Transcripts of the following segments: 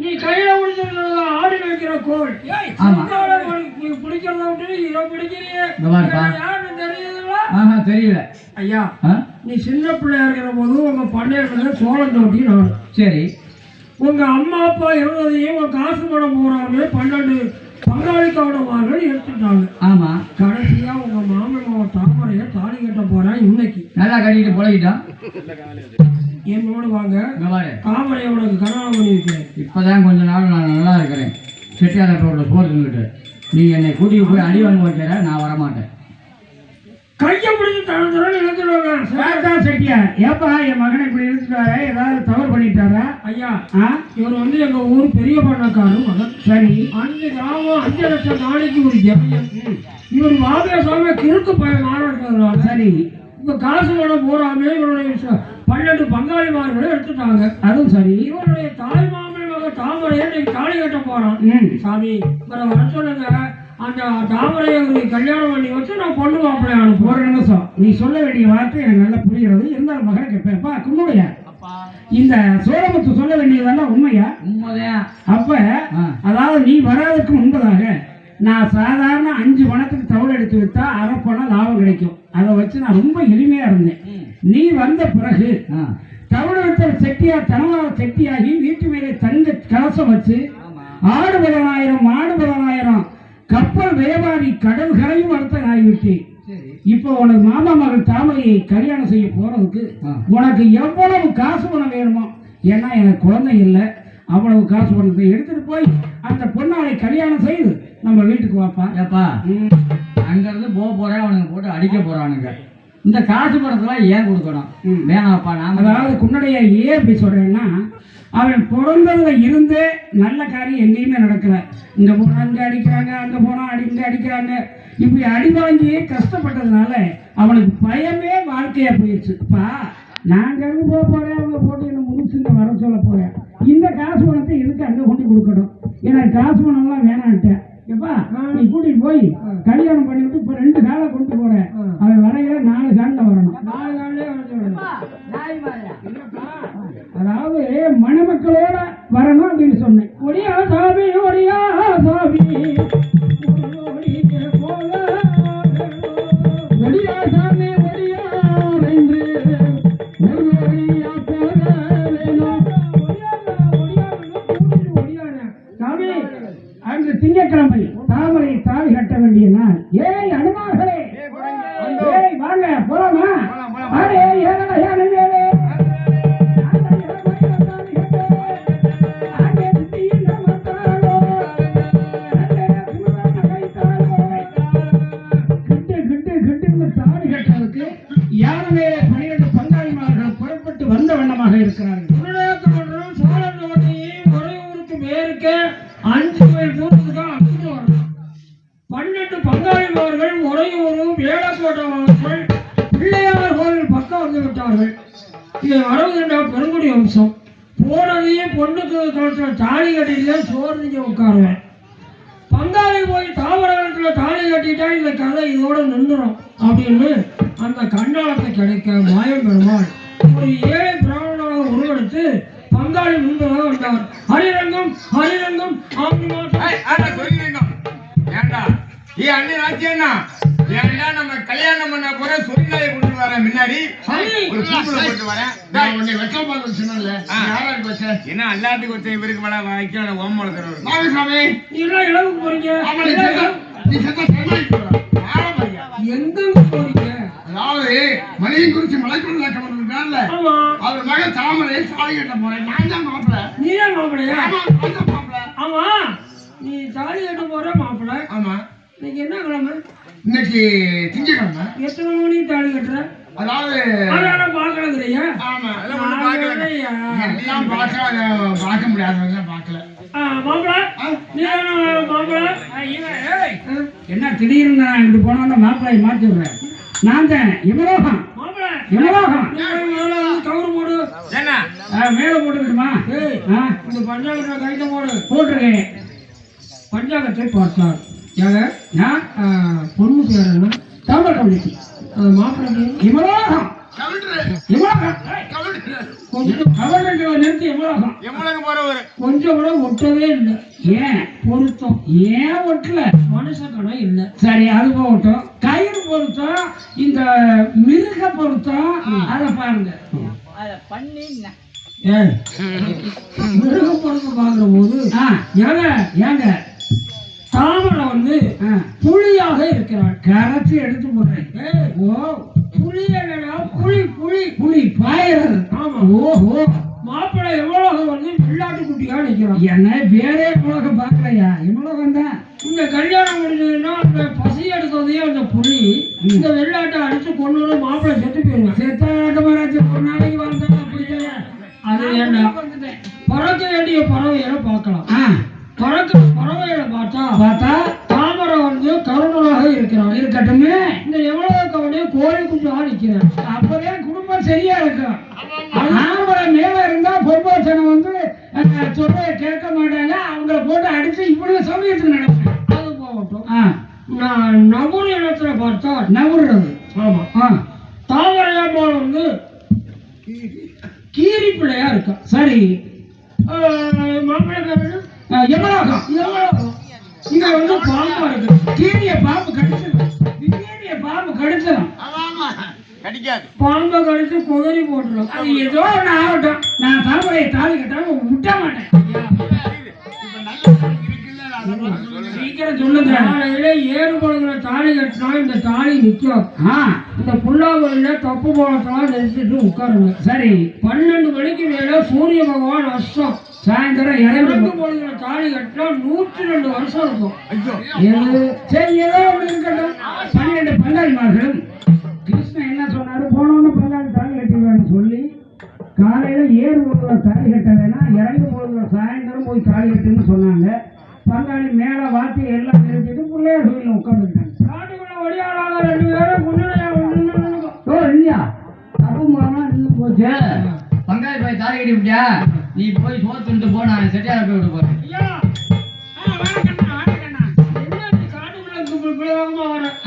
நீ கையில பிடிச்சிருக்கிறத ஆடி வைக்கிற கோல். நீ பிடிக்கிறத விட்டு இதை பிடிக்கிறியே. யாருன்னு தெரியுதுங்களா? ஆஹா தெரியல. ஐயா நீ சின்ன பிள்ளையா இருக்கிற போது உங்க பண்ணையில சோளம் தோட்டி நான் சரி. உங்க அம்மா அப்பா இருந்ததையும் உங்க காசு பணம் போறாங்க பன்னெண்டு பங்காளி கவனமார்கள் எடுத்துட்டாங்க. ஆமா. கடைசியா உங்க மாமன் மாவன் தாமரைய தாலி கட்ட போறேன் இன்னைக்கு. நல்லா கட்டிட்டு பழகிட்டோம் என்னோட வாங்க பாரு தாமரை உனக்கு கல்யாணம் பண்ணி வைக்கிறேன் இப்போதான் கொஞ்ச நாள் நான் நல்லா இருக்கிறேன். செட்டியார் ரோட்ல சோறு தின்னுட்டு நீ என்னை கூட்டிட்டு போய் அடி வாங்க வைக்கிற நான் வரமாட்டேன். கையை பிடிச்சி தர தரன்னு இழுத்துடுவாங்க. சாத்தா செட்டியார். ஏப்பா என் மகனை இப்படி இழுத்துட்டாரா? ஏதாவது தவறு பண்ணிட்டாரா? ஐயா ஆ? இவர் வந்து எங்க ஊர் பெரிய பண்ணக்காரர் மகன். சரி. அஞ்சு கிராமம் அஞ்சு லட்சம் நாளைக்கு ஒரு ஜெயம் இவர் மாதேசாமி கிறுக்கு பையன் இருக்கிறதுனால சரி. இப்ப காசு பணம் போறாமே இவருடைய பன்னெண்டு பங்காளிமார்களை எடுத்துட்டாங்க. அதுவும் சரி. இவருடைய தாய் மாமன் மக தாமரையை தாலி கட்ட போறான். ம். சாமி இவரை வர சொல்லுங்க. அந்த தாமரையை கல்யாணம் பண்ணி வச்சு நான் பொண்ணு மாப்பிள்ளை அனுப்புவேன் ஒரு நிமிஷம். நீ சொல்ல வேண்டிய வார்த்தை எனக்கு நல்லா புரிகிறது. இருந்தாலும் மகனை கேட்பேன்ப்பா கும்பிடுயா இந்த சோழமுத்து சொல்ல வேண்டியதெல்லாம் உண்மையா? உண்மைதான். அப்ப. அதாவது நீ வராதுக்கு முன்பதாக நான் சாதாரண அஞ்சு பணத்துக்கு தவறு எடுத்து வித்தா அரை பணம் லாபம் கிடைக்கும். அதை வச்சு நான் ரொம்ப எளிமையா இருந்தேன். நீ வந்த பிறகு வித்த செட்டியார் தனவார செட்டியாகி வீட்டு மேலே தங்க கலசம் வச்சு ஆடு பதினாயிரம் மாடு பதினாயிரம் கப்பல் வியாபாரி கடல் கரையும் வர்த்தக ஆகிவிட்டேன். சரி. இப்போ உனக்கு மாமா மகள் தாமரையை கல்யாணம் செய்ய போறதுக்கு. உனக்கு எவ்வளவு காசு பணம் வேணுமோ? ஏன்னா எனக்கு குழந்தை இல்லை. அவ்வளவு காசு பணத்தை எடுத்துட்டு போய் அந்த பொண்ணாளை கல்யாணம் செய்து நம்ம வீட்டுக்கு வாப்பா. ஏப்பா. அங்கிருந்து போக போறேன் அவனுங்க போட்டு அடிக்க போறானுங்க. இந்த காசு பணத்தெல்லாம் ஏன் கொடுக்கணும். வேணாம்ப்பா நாம அதாவது குன்னடைய ஏன் இப்படி சொல்றேன்னா அவன் பிறந்ததுல இருந்தே நல்ல காரியம் எங்கேயுமே நடக்கல. இங்க போனா அங்க அடிக்கிறாங்க அங்க போனா அடி இங்க அடிக்கிறாங்க. இப்படி அடி வாங்கியே கஷ்டப்பட்டதுனால அவனுக்கு பயமே வாழ்க்கையா போயிடுச்சு அப்பா நாங்க அங்க போக போறேன் அவங்க போட்டு என்ன முடிச்சுங்க வர சொல்ல போறேன். இந்த காசு பணத்தை இதுக்கு அங்க கொண்டு கொடுக்கணும்? எனக்கு காசு பணம்லாம் வேணான்ட்டேன். எப்பா நீ கூட்டிட்டு போய் கல்யாணம் பண்ணிவிட்டு இப்ப ரெண்டு காலை கொண்டு போறேன். அவன் வரையில நாலு காலில் வரணும். நாலு நாள்லயே வந்து அதாவது மணமக்களோட வரணும் அப்படின்னு சொன்னேன். ஒடியா சாமி உறையூருக்கு மேற்கே அஞ்சு மைல் பன்னெண்டு பங்காளிமார்கள் உறையூரும் வேளக்கோட்டவார்கள் வந்து விட்டார்கள் இது வரவுகின்ற பெருங்குடி வம்சம் போனதையும் பொண்ணுக்கு கழுத்துல தாலி கட்டிட்டு சோறு திங்க உட்காருவேன். பங்காளி போய் தாவரத்துல தாலி கட்டிட்டா இந்த கதை இதோட நின்றுடும் அப்படின்னு அந்த கண்ணாளத்தை கிடைக்க மாயம் பெருமாள் ஒரு ஏழை பிராமணனாக உருவெடுத்து பங்காளி முன்பதாக வந்தார். ஹரிரங்கம் ஹரிரங்கம் ஆமி மாசம் சொல்லிருங்க. ஏ அண்ணன் ராஜ்யண்ணா ஏன்டா நம்ம கல்யாணம் பண்ண போற சொல்லாய கொண்டு வரேன் முன்னாடி. ஒரு பூப்புல போட்டு வரேன். நான் உன்னை வெக்கம் பார்க்க சொன்னேன்ல. ஆ. யாராருக்கு வச்சேன் என்ன எல்லாத்துக்கும் ஒருத்தன் இவருக்கு மேல வைக்கிற ஓம் வளர்க்குறவர் மாமசாமி நீ இளவுக்கு போறீங்க? நீ செத்த. யாரை பையா? எங்க போறீங்க? அதாவது மணியை குறிச்சு மலைக்குள்ள அவர் மகன் தாமரை சாலை கட்ட போறேன். நான் தான் மாப்பிள்ள நீ தான் மாப்பிள்ளையா ஆமா ஆமா. நீ தாலி கட்ட போற மாப்பிள்ளை ஆமா. இன்னைக்கு என்ன கிழமை? இன்னைக்கு திங்கக்கிழமை. எத்தனை மணிக்கு தாலி கட்டுற? அதாவது அதான் பாக்கலங்கிறியா ஆமா ஒண்ணும் பார்க்கல. எல்லாம் பார்க்க அதை பார்க்க முடியாதவங்க பார்க்கல. என்ன திடீர்னு நான் இப்படி போனோம்னா மாப்பிள்ளையை மாத்தி விடுறேன்? நான் தான் முதல்ல வந்து கவுரு போடு. என்ன? மேல போட்டுக்கிட்டுமா? இந்த பஞ்சாங்கத்தை கைட்ட போடு. போட்டிருக்கேன். பஞ்சாங்கத்தை பார்த்தார் ஏங்க நான் பொண்ணு பேர்? என்ன தமிழ் கம்யூனிட்டி அந்த மாப்பிள்ளைக்கு இமலோகம் கொஞ்சம் கூட ஒட்டவே இல்லை. ஏன்? பொருத்தம். ஏன் ஒட்டல? மனுஷக்கணம் இல்லை. சரி அது போகட்டும். கயிறு பொருத்தம் இந்த மிருக பொருத்தம் அதை பாருங்க. ஏய். மிருக பொருத்தம் பார்க்குற போது ஏங்க ஏங்க. தாமரை வந்து ஆ. புலியாக இருக்கிறாள். கரைச்சி எடுத்து போடுறேன். ஓ. புலி புலி புலி. புலி பாயறது ஆமா. ஓஹோ. மாப்பிள்ளை எவ்வளவு வந்து வெள்ளாட்டு குட்டியா நிற்கிறான் என்ன வேறே உலகம் பார்க்கலையா? இவ்வளவு தான் இந்த கல்யாணம் முடிஞ்சதுன்னா அந்த பசி எடுத்ததையே அந்த புலி. இந்த வெள்ளாட்டை அடிச்சு கொண்டு வந்து மாப்பிள்ளை செத்து போயிருவான். செத்தாட்ட மகாராஜ் ஒரு நாளைக்கு வந்தா? அது என்ன? பறக்க வேண்டிய பறவைகளை பார்க்கலாம். ஆ பறக்கிற பறவைகளை பார்த்தா பார்த்தா தாமரை வந்து கருணனாக இருக்கிறான் இருக்கட்டுமே. இந்த எவ்வளவு கவனிய கோழி குஞ்சாக நிற்கிறேன் அப்பவே குடும்பம் சரியா இருக்கும். ஆம்பளை மேல இருந்தா பொறுப்பாசனம் வந்து சொல்ல கேட்க மாட்டாங்க. அவங்கள போட்டு அடிச்சு இவ்வளவு சமயத்துக்கு நடக்கும் அது போகட்டும். நான் நபுர் இடத்துல பார்த்தா நவுறது ஆமா. ஆ. தாமரையாம்பாள் வந்து கீரி. பிள்ளையா இருக்கா? சரி. மாப்பிள்ளை எவ்வளவு இங்க வந்து பாம்பா இருக்கு கீரிய பாம்பு கடிச்சிடும் கீரிய பாம்பு கடிச்சிடும் கடிக்காது. பாம்பை கடிச்சு குதறி போட்டுரும். அது ஏதோ ஒன்று ஆகட்டும். நான் தாமரையை தாலி கட்டாம விட்ட மாட்டேன். சீக்கிரம் சொல்லுங்க. காலையில ஏறு பழகுற தாலி கட்டினா இந்த தாலி நிற்கும் ஆ. இந்த புல்லாங்குழல தப்பு போலத்தெல்லாம் நிறுத்திட்டு உட்காருங்க. சரி. பன்னெண்டு மணிக்கு மேல சூரிய பகவான் அஸ்தம். சாயந்தரம் இறங்கு இறந்து போடுகிற தாலி கட்டினா நூற்றி ரெண்டு வருஷம் இருக்கும். எது? சரி ஏதோ ஒன்று இருக்கட்டும். பன்னிரெண்டு பங்காளிமார்களும் கிருஷ்ணன் என்ன சொன்னாரு? போனோன்னு பங்காளி தாலி கட்டிடுவான்னு சொல்லி காலையில ஏறு பொழுதுல தாலி கட்ட வேணாம் இறங்கு பொழுதுல சாயந்தரம் போய் தாலி கட்டுன்னு சொன்னாங்க. பங்காளி மேலே வாத்தி எல்லாம் நிறுத்திட்டு பிள்ளையார் கோயிலில் உட்காந்துட்டாங்க காட்டுக்குள்ள ஒடியாளாக ரெண்டு பேரும் ஒண்ணு ஓ இல்லையா அப்போ மூலமா நின்று போச்சு. பங்காளி போய் தாலி கட்டி விட்டியா நீ போய் சோறு தின்ட்டு போ நான் செட்டியார போய் விட்டு போறேன்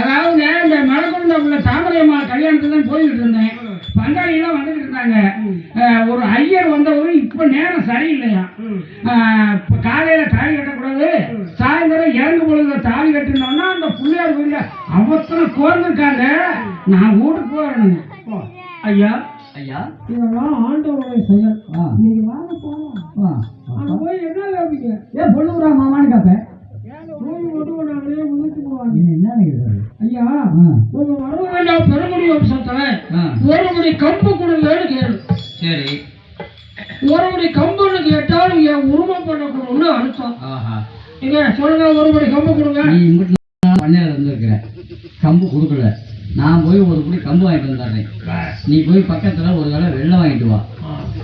அதாவது இந்த மலைக்குழுந்த உள்ள தாமரையம்மா கல்யாணத்துக்கு தான் போய்கிட்டு இருந்தேன். பங்காளி எல்லாம் வந்துகிட்டு இருந்தாங்க. ஒரு ஐயர் வந்தவரு இப்ப நேரம் சரியில்லையா? காலையில தாலி கட்டக்கூடாது. சாயந்தரம் இறங்கு பொழுது தாலி கட்டினோம்னா அந்த பிள்ளையார் கோயில அவசரம் கோர்ந்துருக்காங்க. நான் வீட்டுக்கு போறேனுங்க. ஐயா. ஐயா. இதெல்லாம் ஆண்டவருடைய செயல். நீங்க வாங்க அங்க போய் என்ன கேப்பீங்க ஏன் பொண்ணுக்குறா மாமான்னு போய் மட்டும் நாங்களே முடிச்சு போவாங்க என்ன என்ன நினைக்கிறது? ஐயா ஆ. உங்க வர வேண்டாம் பெருமுடி வம்சத்துல ஒரு முடி கம்பு கொடுங்கன்னு கேளு. சரி. ஒரு முடி கம்புன்னு கேட்டால் என் உருவம் பண்ணக்கூடாதுன்னு அர்த்தம். ஆஹா. நீங்க சொல்லுங்க ஒரு முடி கம்பு கொடுங்க. பண்ணையில இருந்திருக்கிற கம்பு கொடுக்கல. நான் போய் ஒரு குடி கம்பு வாங்கிட்டு வந்துடுறேன் நீ போய் பக்கத்துல ஒரு வேளை வெள்ளம் வாங்கிட்டு வா.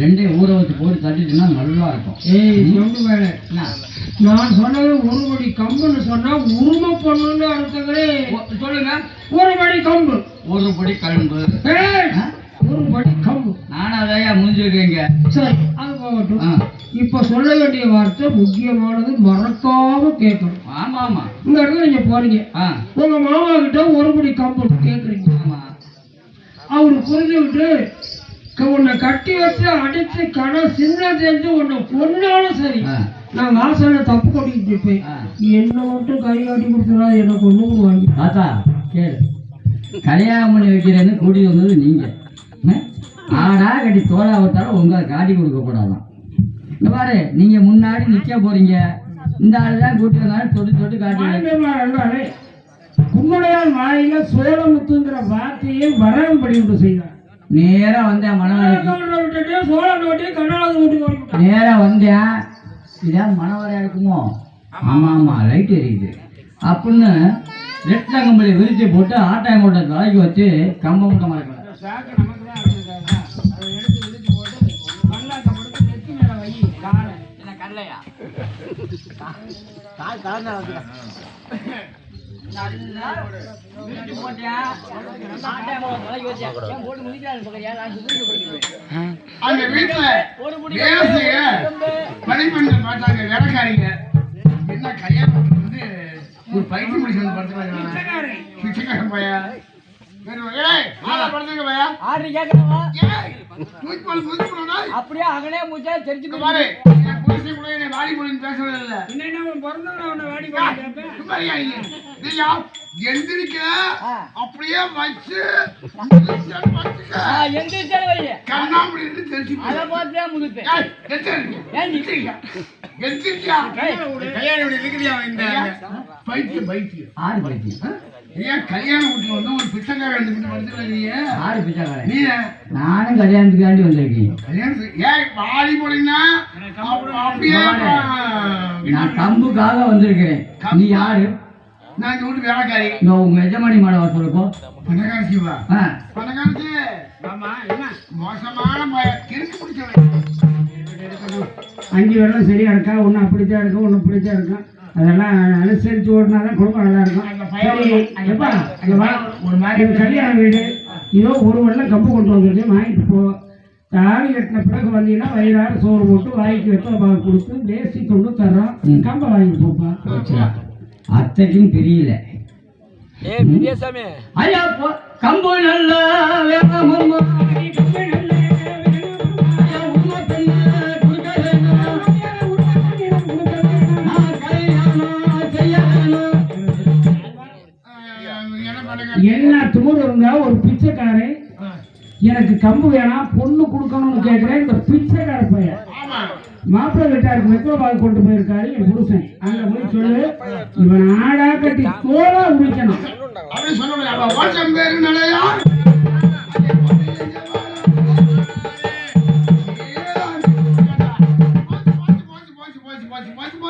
ரெண்டையும் ஊற வச்சு போட்டு தட்டிட்டுனா நல்லா இருக்கும். ஏய் சொல்லு வேலை? நான் சொன்னது ஒரு மடி கம்புன்னு சொன்னா உருவ பொண்ணுன்னு அர்த்தங்களே. சொல்லுங்க. ஒரு மடி கம்பு. ஒரு பொடி ஆ? ஒரு மடி கம்பு. நானும் அதையா முடிஞ்சிருக்கீங்க சரி அது போகட்டும். இப்ப சொல்ல வேண்டிய வார்த்தை முக்கியமானது மறக்காம கேட்கணும். ஆமா ஆமா. இந்த இடத்துல நீங்க போறீங்க. உங்க மாமா கிட்ட ஒரு மடி கம்பு கேக்குறீங்க. ஆமா. அவரு புரிஞ்சுக்கிட்டு உன்னை கட்டி வச்சு அடிச்சு கடை சின்ன செஞ்சு உன்னை கொன்னாலும் சரி. நான் வாசல்ல தப்பு கொட்டிக்கிட்டு இருப்பேன். என்ன மட்டும் கை காட்டி கொடுத்துடா எனக்கு ஒண்ணு வாங்கி தாத்தா கேளு. கல்யாணம் பண்ணி வைக்கிறேன்னு கூட்டி வந்தது நீங்க? ஆடா கட்டி தோலா விட்டாலும் உங்களை காட்டி கொடுக்க கூடாதான் இந்த பாரு நீங்க முன்னாடி நிக்க போறீங்க. இந்த ஆள் தான் கூட்டி வந்தாலும் தொட்டு தொட்டு காட்டி கும்மடையால் வாயில சோழமுத்துங்கிற வார்த்தையை வராதபடி உண்டு செய்தார். நேரா வந்தேன் விட்டுட்டு சோழன் விட்டு கண்ணாவது வீட்டுக்கு நேரா வந்தேன். இதான் மணவரையா இருக்குமோ? ஆமா. ஆமா லைட் எரியுது. அப்படின்னு ரெட்ல கம்பளி விரிச்சு போட்டு ஆட்டாயங்கோட்டை தலைக்கு வச்சு கம்பம் முட்டை மறக்கல. சாக்கு நமக்கு அந்த வீட்டுல வேலைய பணிப்பெண்கள் பார்த்தாங்க வேலைக்காரிங்க. என்ன கல்யாணத்துக்கு வந்து ஒரு பயிற்சி முடிச்சு வந்து படுத்துக்கிறாங்க பிச்சைக்காரன் பையா அப்படியே அகனே மூச்சா தெரிச்சு இங்க பாரு வாடி போடுன்னு பேசுறது இல்ல என்ன அவன் பிறந்தவன அவனை வாடி எந்திரிக்க. அப்படியே வச்சு. கண்ணாமூடி போடு. ஏன். ஐயா, பைத்தியம், பைத்தியம். ஆறு பைத்தியம். ஐயா, கல்யாண வீட்டுல வந்து ஒரு பிச்சைக்காரன் நீ ஆறு பிச்சைக்காரன். நீ நானும் கல்யாணத்துக்காண்டி வந்திருக்கேன். கல்யாணத்துக்கு ஏய் வாடி போனீங்கன்னா அப்படியே நான் கம்புக்காக வந்திருக்கிறேன். நீ யாரு? நான் வீட்டு வேலைக்காரி. இந்த உங்க எஜமானி மாட சொல்லுப்போ. பணக்கார சிவா. ஆ. பணக்காரச்சு ஆமா என்ன? மோசமான கிறுக்கு பிடிச்சவன். அஞ்சு வெள்ளம் சரியா இருக்கா? ஒன்று அப்படித்தான் இருக்கும் ஒன்று இப்படித்தான் இருக்கும். அதெல்லாம் அனுசரித்து ஓடினா தான் குடும்பம் நல்லா இருக்கும். எப்பா அங்கே வா ஒரு மாதிரி கல்யாண வீடு இதோ ஒரு வெள்ளம் கம்பு கொண்டு வந்திருக்கேன் வாங்கிட்டு போ. தாலி கட்டின பிறகு வந்தீங்கன்னா வயிறாறு சோறு போட்டு வாய்க்கு வெத்தலை பாக்கு கொடுத்து தேசி கொண்டு தர்றோம். கம்பை வாங்கிட்டு போப்பா. அத்தைக்கும் தெரியல ஏ பெரியசாமி ஐயா கம்பு நல்ல வேணும். என்ன இருந்தா ஒரு பிச்சைக்காரன். எனக்கு கம்பு வேணாம் பொண்ணு கொடுக்கணும்னு கேட்கிறேன். இந்த பிச்சைக்கார பையன் ஆமா. மாப்பிள்ளை வீட்டாருக்கு வெத்தலைபாகு கொண்டு போயிருக்காரு என் புருஷன். அங்க போய் சொல்லு. இவன் ஆடா கட்டி தோலா உரிக்கணும். அப்படி சொல்ல முடியாது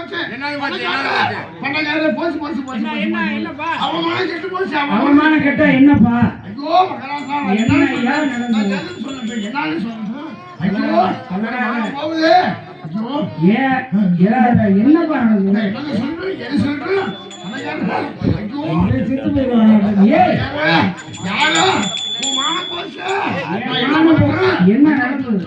அவன் ஓச்சம் பேரு நிலையா அவமானம் கேட்டா என்னப்பா? என்ன ஐயா நடந்தது? போகுது ஐயோ ஏன் ஏன் என்னப்பா நடந்தது? என்ன சொல்றேன்? எது சொல்றேன்? ஐயோ. இவன் செத்து ஏய் யாரா? என்ன நடந்தது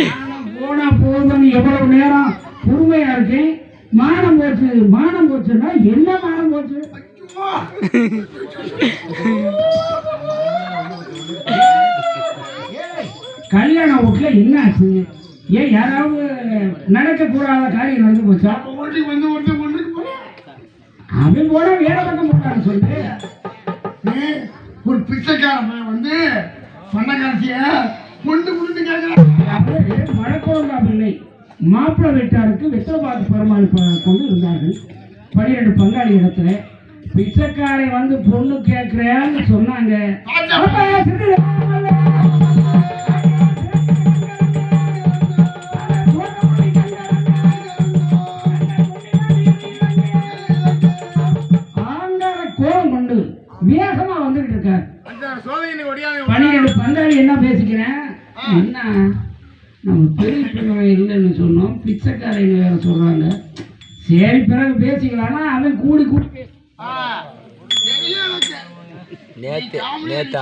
மானம் போனா போதும் எவ்வளவு நேரம் பொறுமையா இருக்கு மானம் போச்சு மானம் போச்சுன்னா என்ன மானம் போச்சு கல்யாண வீட்டுல என்ன ஆச்சு? ஏன் யாராவது நடக்கக்கூடாத காரியம் நடந்து போச்சா? வீட்டுக்கு வந்து ஒருத்தன் அவன் போனா வேற பக்கம் போட்டான்னு சொல்லு. ஒரு பிச்சைக்காரன் வந்து பண்ணக்காரசிய கொண்டு கொண்டு கேட்கிறான் மழக்கோங்கா பிள்ளை. மாப்பிள்ளை வீட்டாருக்கு வெத்தலை பாக்கு பெருமாள் கொண்டு இருந்தார்கள். பன்னிரெண்டு பங்காளி இடத்துல. பிச்சைக்காரை வந்து பொண்ணு கேட்கிறேன்னு சொன்னாங்க. நம்ம பெரிய பிள்ளை இல்லைன்னு சொன்னோம். பிச்சைக்காரங்க வேற சொல்றாங்க. சரி பிறகு பேசிக்கலாம்னா அவன் கூடி கூடி பேசி. தெரியும் எனக்கு. நேத்து நீ நேத்து